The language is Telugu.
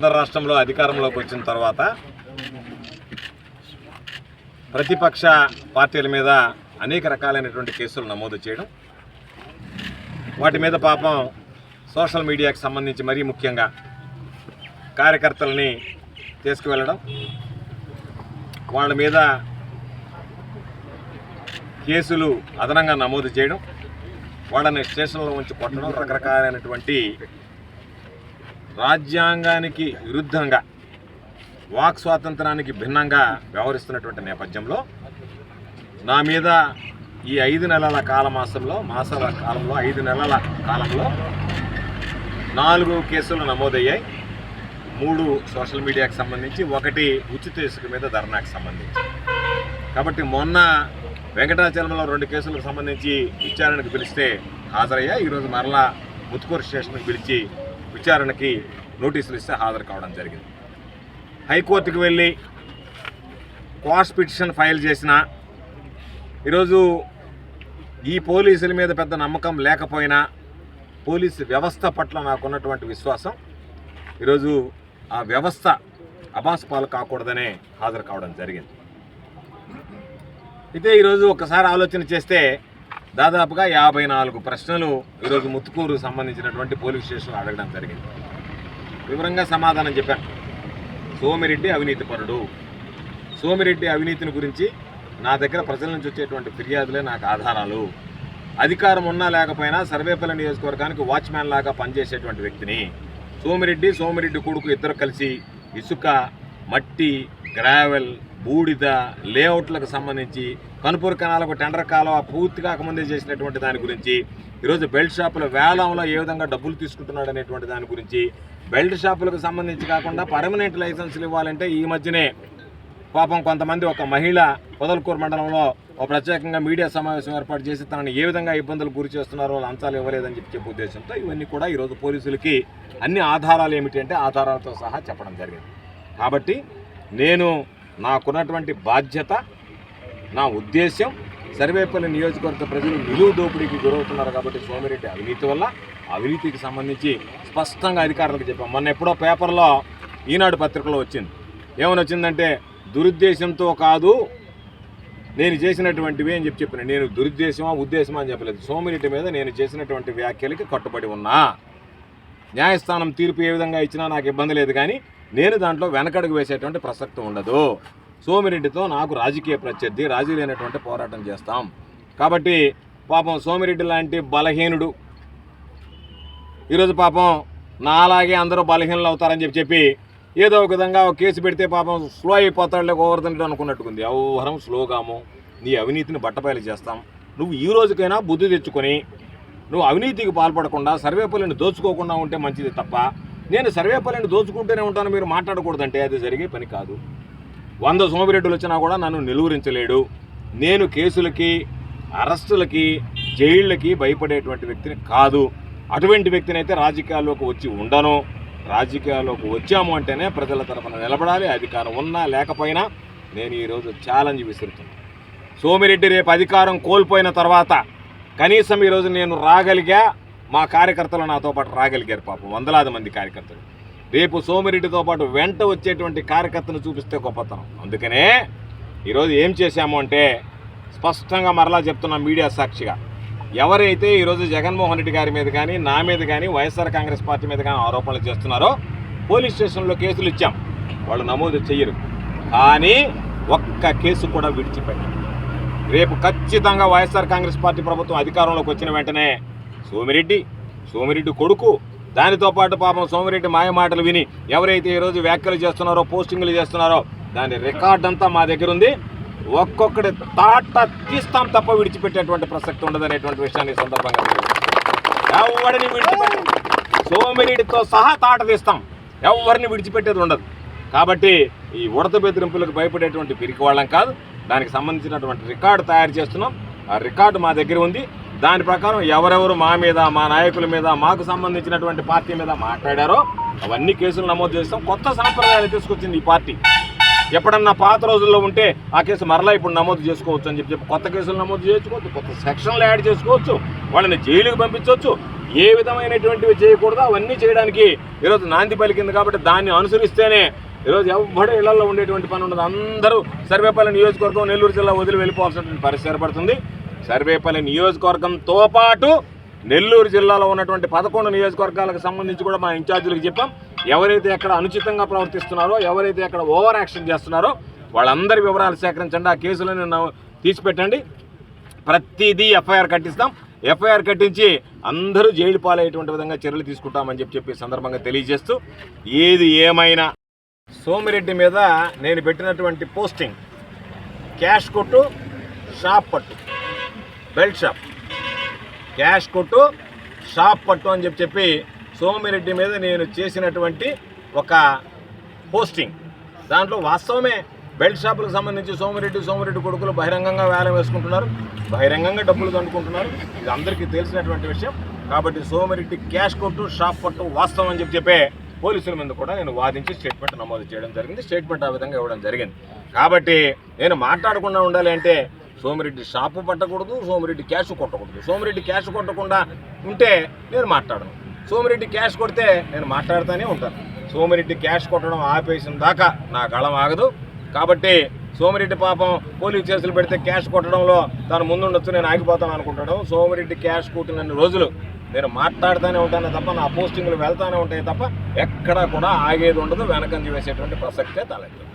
ఆంధ్ర రాష్ట్రంలో అధికారంలోకి వచ్చిన తర్వాత ప్రతిపక్ష పార్టీల మీద అనేక రకాలైనటువంటి కేసులు నమోదు చేయడం వాటి మీద పాపం సోషల్ మీడియాకి సంబంధించి మరీ ముఖ్యంగా కార్యకర్తలని తీసుకువెళ్ళడం వాళ్ళ మీద కేసులు అదనంగా నమోదు చేయడం వాళ్ళని స్టేషన్లో ఉంచి కొట్టడం రకరకాలైనటువంటి రాజ్యాంగానికి విరుద్ధంగా వాక్ స్వాతంత్రానికి భిన్నంగా వ్యవహరిస్తున్నటువంటి నేపథ్యంలో నా మీద ఈ ఐదు నెలల కాలమాసంలో మాసాల కాలంలో ఐదు నెలల కాలంలో నాలుగు కేసులు నమోదయ్యాయి. మూడు సోషల్ మీడియాకి సంబంధించి ఒకటి ఉచిత ఇసుక మీద ధర్నాకి సంబంధించి. కాబట్టి మొన్న వెంకటాచలంలో రెండు కేసులకు సంబంధించి విచారణకు పిలిస్తే హాజరయ్యా. ఈరోజు మరలా ముత్తుకూరు స్టేషన్కి పిలిచి విచారణకి నోటీసులు ఇస్తే హాజరు కావడం జరిగింది. హైకోర్టుకు వెళ్ళి క్వాష్ పిటిషన్ ఫైల్ చేసిన ఈరోజు ఈ పోలీసుల మీద పెద్ద నమ్మకం లేకపోయినా పోలీసు వ్యవస్థ పట్ల నాకున్నటువంటి విశ్వాసం. ఈరోజు ఆ వ్యవస్థ అబాస్పాలు కాకూడదనే హాజరు కావడం జరిగింది. అయితే ఈరోజు ఒకసారి ఆలోచన చేస్తే దాదాపుగా యాభై నాలుగు ప్రశ్నలు ఈరోజు ముత్తుకూరు సంబంధించినటువంటి పోలీస్ స్టేషన్లో అడగడం జరిగింది. వివరంగా సమాధానం చెప్పాను. సోమిరెడ్డి అవినీతి పరుడు. సోమిరెడ్డి అవినీతిని గురించి నా దగ్గర ప్రజల నుంచి వచ్చేటువంటి ఫిర్యాదులే నాకు ఆధారాలు. అధికారం ఉన్నా లేకపోయినా సర్వేపల్లి నియోజకవర్గానికి వాచ్మ్యాన్ లాగా పనిచేసేటువంటి వ్యక్తిని సోమిరెడ్డి సోమిరెడ్డి కొడుకు ఇద్దరు కలిసి ఇసుక మట్టి గ్రావెల్ బూడిద లేఅవుట్లకు సంబంధించి కనుపూరు కణాలకు టెండర్ కాలువ పూర్తి కాకముందే చేసినటువంటి దాని గురించి ఈరోజు బెల్ట్ షాపుల వేలంలో ఏ విధంగా డబ్బులు తీసుకుంటున్నాడు అనేటువంటి దాని గురించి బెల్ట్ షాపులకు సంబంధించి కాకుండా పర్మనెంట్ లైసెన్సులు ఇవ్వాలంటే ఈ మధ్యనే పాపం కొంతమంది ఒక మహిళ పొదలకూరు మండలంలో ప్రత్యేకంగా మీడియా సమావేశం ఏర్పాటు చేసి తనని ఏ విధంగా ఇబ్బందులు గురి చేస్తున్నారో లంచాలు ఇవ్వలేదని చెప్పి చెప్పే ఉద్దేశంతో ఇవన్నీ కూడా ఈరోజు పోలీసులకి అన్ని ఆధారాలు ఏమిటి అంటే ఆధారాలతో సహా చెప్పడం జరిగింది. కాబట్టి నేను నాకున్నటువంటి బాధ్యత నా ఉద్దేశం సర్వేపల్లి నియోజకవర్గ ప్రజలు నిలువు దోపిడీకి గురవుతున్నారు కాబట్టి సోమిరెడ్డి అవినీతి వల్ల అవినీతికి సంబంధించి స్పష్టంగా అధికారులకు చెప్పాం. మొన్న ఎప్పుడో పేపర్లో ఈనాడు పత్రికలో వచ్చింది. ఏమని వచ్చిందంటే దురుద్దేశంతో కాదు నేను చేసినటువంటివి అని చెప్పి చెప్పిన నేను దురుద్దేశమా ఉద్దేశమా అని చెప్పలేదు. సోమిరెడ్డి మీద నేను చేసినటువంటి వ్యాఖ్యలకి కట్టుబడి ఉన్నా. న్యాయస్థానం తీర్పు ఏ విధంగా ఇచ్చినా నాకు ఇబ్బంది లేదు కానీ నేను దాంట్లో వెనకడుగు వేసేటువంటి ప్రసక్తి ఉండదు. సోమిరెడ్డితో నాకు రాజకీయ ప్రత్యర్థి రాజీ లేనటువంటి పోరాటం చేస్తాం. కాబట్టి పాపం సోమిరెడ్డి లాంటి బలహీనుడు ఈరోజు పాపం నాలాగే అందరూ బలహీనలు అవుతారని చెప్పి చెప్పి ఏదో ఒక విధంగా కేసు పెడితే పాపం స్లో అయిపోతాడులే గోవర్ధనుడు అనుకున్నట్టుకుంది. వ్యవహారం స్లోగాము నీ అవినీతిని బట్టబయలు చేస్తాం. నువ్వు ఈ రోజుకైనా బుద్ధి తెచ్చుకొని నువ్వు అవినీతికి పాల్పడకుండా సర్వేపల్లిని దోచుకోకుండా ఉంటే మంచిది తప్ప నేను సర్వేపల్లిని దోచుకుంటూనే ఉంటాను మీరు మాట్లాడకూడదంటే అది జరిగే పని కాదు. వంద సోమిరెడ్డులు వచ్చినా కూడా నన్ను నిలువరించలేడు. నేను కేసులకి అరెస్టులకి జైళ్ళకి భయపడేటువంటి వ్యక్తిని కాదు. అటువంటి వ్యక్తిని అయితే రాజకీయాల్లోకి వచ్చి ఉండను. రాజకీయాల్లోకి వచ్చాము అంటేనే ప్రజల తరఫున నిలబడాలి అధికారం ఉన్నా లేకపోయినా నేను ఈరోజు ఛాలెంజ్ విసురుతున్నాను. సోమిరెడ్డి రేపు అధికారం కోల్పోయిన తర్వాత కనీసం ఈరోజు నేను రాగలిగా మా కార్యకర్తలు నాతో పాటు రాగలిగారు పాపం వందలాది మంది కార్యకర్తలు. రేపు సోమిరెడ్డితో పాటు వెంట వచ్చేటువంటి కార్యకర్తను చూపిస్తే గొప్పతనం. అందుకనే ఈరోజు ఏం చేశాము అంటే స్పష్టంగా మరలా చెప్తున్నా మీడియా సాక్షిగా. ఎవరైతే ఈరోజు జగన్మోహన్ రెడ్డి గారి మీద కానీ నా మీద కానీ వైఎస్ఆర్ కాంగ్రెస్ పార్టీ మీద కానీ ఆరోపణలు చేస్తున్నారో పోలీస్ స్టేషన్లో కేసులు ఇచ్చాం. వాళ్ళు నమోదు చెయ్యరు. కానీ ఒక్క కేసు కూడా విడిచిపెట్టారు రేపు ఖచ్చితంగా వైఎస్ఆర్ కాంగ్రెస్ పార్టీ ప్రభుత్వం అధికారంలోకి వచ్చిన వెంటనే సోమిరెడ్డి సోమిరెడ్డి కొడుకు దానితో పాటు పాపం సోమిరెడ్డి మాయ మాటలు విని ఎవరైతే ఈరోజు వ్యాఖ్యలు చేస్తున్నారో పోస్టింగ్లు చేస్తున్నారో దాని రికార్డ్ అంతా మా దగ్గర ఉంది. ఒక్కొక్కటి తాట తీస్తాం తప్ప విడిచిపెట్టేటువంటి ప్రసక్తి ఉండదు అనేటువంటి విషయాన్ని సందర్భంగా తెలియజేస్తున్నాను. ఎవరిని విడిచిపెట్టాం సహా తాట తీస్తాం. ఎవరిని విడిచిపెట్టేది ఉండదు. కాబట్టి ఈ ఉడత బెదిరింపులకు భయపడేటువంటి పిరికి వాళ్ళం కాదు. దానికి సంబంధించినటువంటి రికార్డు తయారు చేస్తున్నాం. ఆ రికార్డు మా దగ్గర ఉంది. దాని ప్రకారం ఎవరెవరు మా మీద మా నాయకుల మీద మాకు సంబంధించినటువంటి పార్టీ మీద మాట్లాడారో అవన్నీ కేసులు నమోదు చేస్తాం. కొత్త సాంప్రదాయాలు తీసుకొచ్చింది ఈ పార్టీ. ఎప్పుడన్నా పాత రోజుల్లో ఉంటే ఆ కేసు మరలా ఇప్పుడు నమోదు చేసుకోవచ్చు అని చెప్పి కొత్త కేసులు నమోదు చేసుకోవచ్చు కొత్త సెక్షన్లు యాడ్ చేసుకోవచ్చు వాళ్ళని జైలుకి పంపించవచ్చు. ఏ విధమైనటువంటివి చేయకూడదు అవన్నీ చేయడానికి ఈరోజు నాంది పలికింది కాబట్టి దాన్ని అనుసరిస్తేనే ఈరోజు ఎవ్వడూ ఇళ్ళలో ఉండేటువంటి పని ఉండదు. అందరూ సర్వేపల్లి నియోజకవర్గం నెల్లూరు జిల్లా వదిలి వెళ్ళిపోవాల్సినటువంటి పరిస్థితి ఏర్పడుతుంది. సర్వేపల్లి నియోజకవర్గంతో పాటు నెల్లూరు జిల్లాలో ఉన్నటువంటి పదకొండు నియోజకవర్గాలకు సంబంధించి కూడా మా ఇన్ఛార్జీలకు చెప్పాం. ఎవరైతే ఎక్కడ అనుచితంగా ప్రవర్తిస్తున్నారో ఎవరైతే ఎక్కడ ఓవర్ యాక్షన్ చేస్తున్నారో వాళ్ళందరి వివరాలు సేకరించండి. ఆ కేసులను తీసిపెట్టండి. ప్రతిదీ ఎఫ్ఐఆర్ కట్టిస్తాం. ఎఫ్ఐఆర్ కట్టించి అందరూ జైలు పాలయ్యేటువంటి విధంగా చర్యలు తీసుకుంటామని చెప్పి చెప్పి సందర్భంగా తెలియజేస్తూ ఏది ఏమైనా సోమిరెడ్డి మీద నేను పెట్టినటువంటి పోస్టింగ్. క్యాష్ కొట్టు షాప్ పట్టు బెల్ట్ షాప్. క్యాష్ కొట్టు షాప్ పట్టు అని చెప్పి చెప్పి సోమిరెడ్డి మీద నేను చేసినటువంటి ఒక పోస్టింగ్. దాంట్లో వాస్తవమే బెల్ట్ షాపులకు సంబంధించి సోమిరెడ్డి సోమిరెడ్డి కొడుకులు బహిరంగంగా వేలం వేసుకుంటున్నారు బహిరంగంగా డబ్బులు దండుకుంటున్నారు. ఇది అందరికీ తెలిసినటువంటి విషయం. కాబట్టి సోమిరెడ్డి క్యాష్ కొట్టు షాప్ పట్టు వాస్తవం అని చెప్పి చెప్పే పోలీసుల మీద కూడా నేను వాదించి స్టేట్మెంట్ నమోదు చేయడం జరిగింది. స్టేట్మెంట్ ఆ విధంగా ఇవ్వడం జరిగింది. కాబట్టి నేను మాట్లాడకుండా ఉండాలి అంటే సోమిరెడ్డి షాపు పట్టకూడదు సోమిరెడ్డి క్యాష్ కొట్టకూడదు. సోమిరెడ్డి క్యాష్ కొట్టకుండా ఉంటే నేను మాట్లాడను. సోమిరెడ్డి క్యాష్ కొడితే నేను మాట్లాడుతూనే ఉంటాను. సోమిరెడ్డి క్యాష్ కొట్టడం ఆపేసిన దాకా నా గళం ఆగదు. కాబట్టి సోమిరెడ్డి పాపం పోలీస్ కేసులు పెడితే క్యాష్ కొట్టడంలో తను ముందుండొచ్చు నేను ఆగిపోతాను అనుకుంటాడు. సోమిరెడ్డి క్యాష్ కొట్టినన్ని రోజులు నేను మాట్లాడుతూనే ఉంటాను తప్ప నా పోస్టింగ్లు వెళ్తానే ఉంటాయి తప్ప ఎక్కడా కూడా ఆగేది ఉండదు. వెనకంజి వేసేటువంటి ప్రసక్తే తలెత్తు